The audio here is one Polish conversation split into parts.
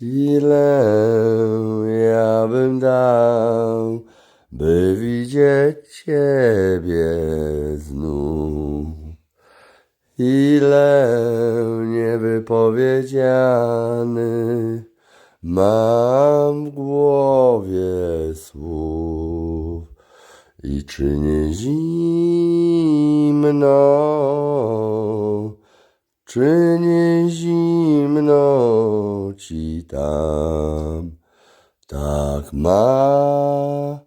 Ile ja bym dał, by widzieć Ciebie znów. Ile niewypowiedzianych mam w głowie słów. I czy nie zimno, czy nie zimno ci tam, tak mało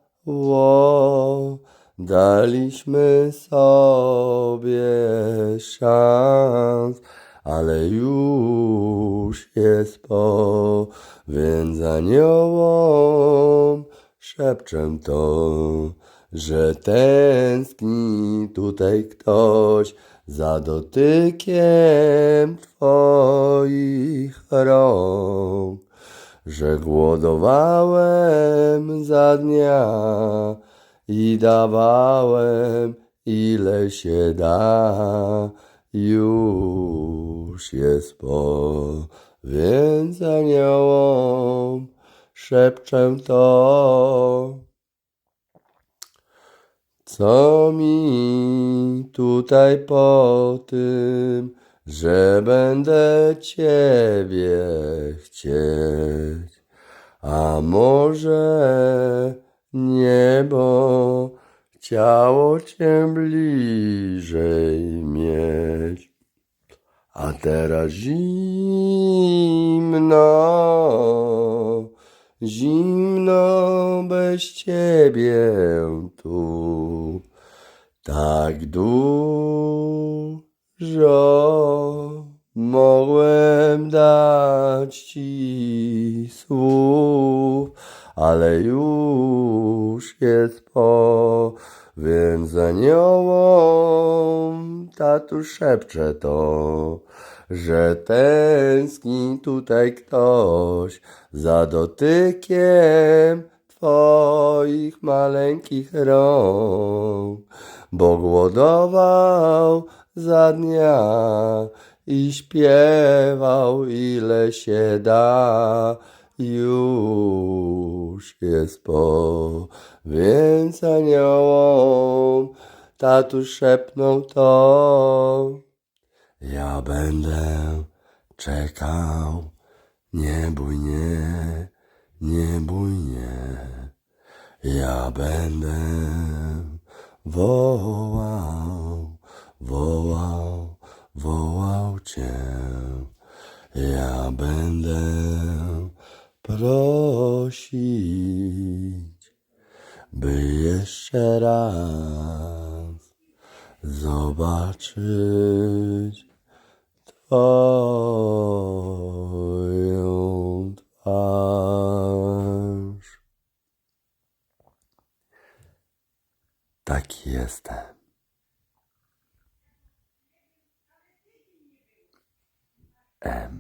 daliśmy sobie szans, ale już jest po, więc aniołom szepczę to, że tęskni tutaj ktoś za dotykiem Twoich rąk, że głodowałem za dnia i dawałem ile się da, już jest po, więc aniołom szepczę to. Co mi tutaj po tym, że będę Ciebie chcieć? A może niebo chciało Cię bliżej mieć? A teraz zimno, zimno bez ciebie tu. Tak dużo mogłem dać ci słów, ale już jest po, więc aniołom tatu szepcze to, że tęskni tutaj ktoś za dotykiem twoich maleńkich rąk, bo głodował za dnia i śpiewał ile się da. Już jest po, więc aniołom tatu szepnął to. Ja będę czekał, nie bój nie, nie bój nie. Ja będę wołał, wołał, wołał Cię. Ja będę prosić, by jeszcze raz zobaczyć Twoją twarz. Taki jestem. um,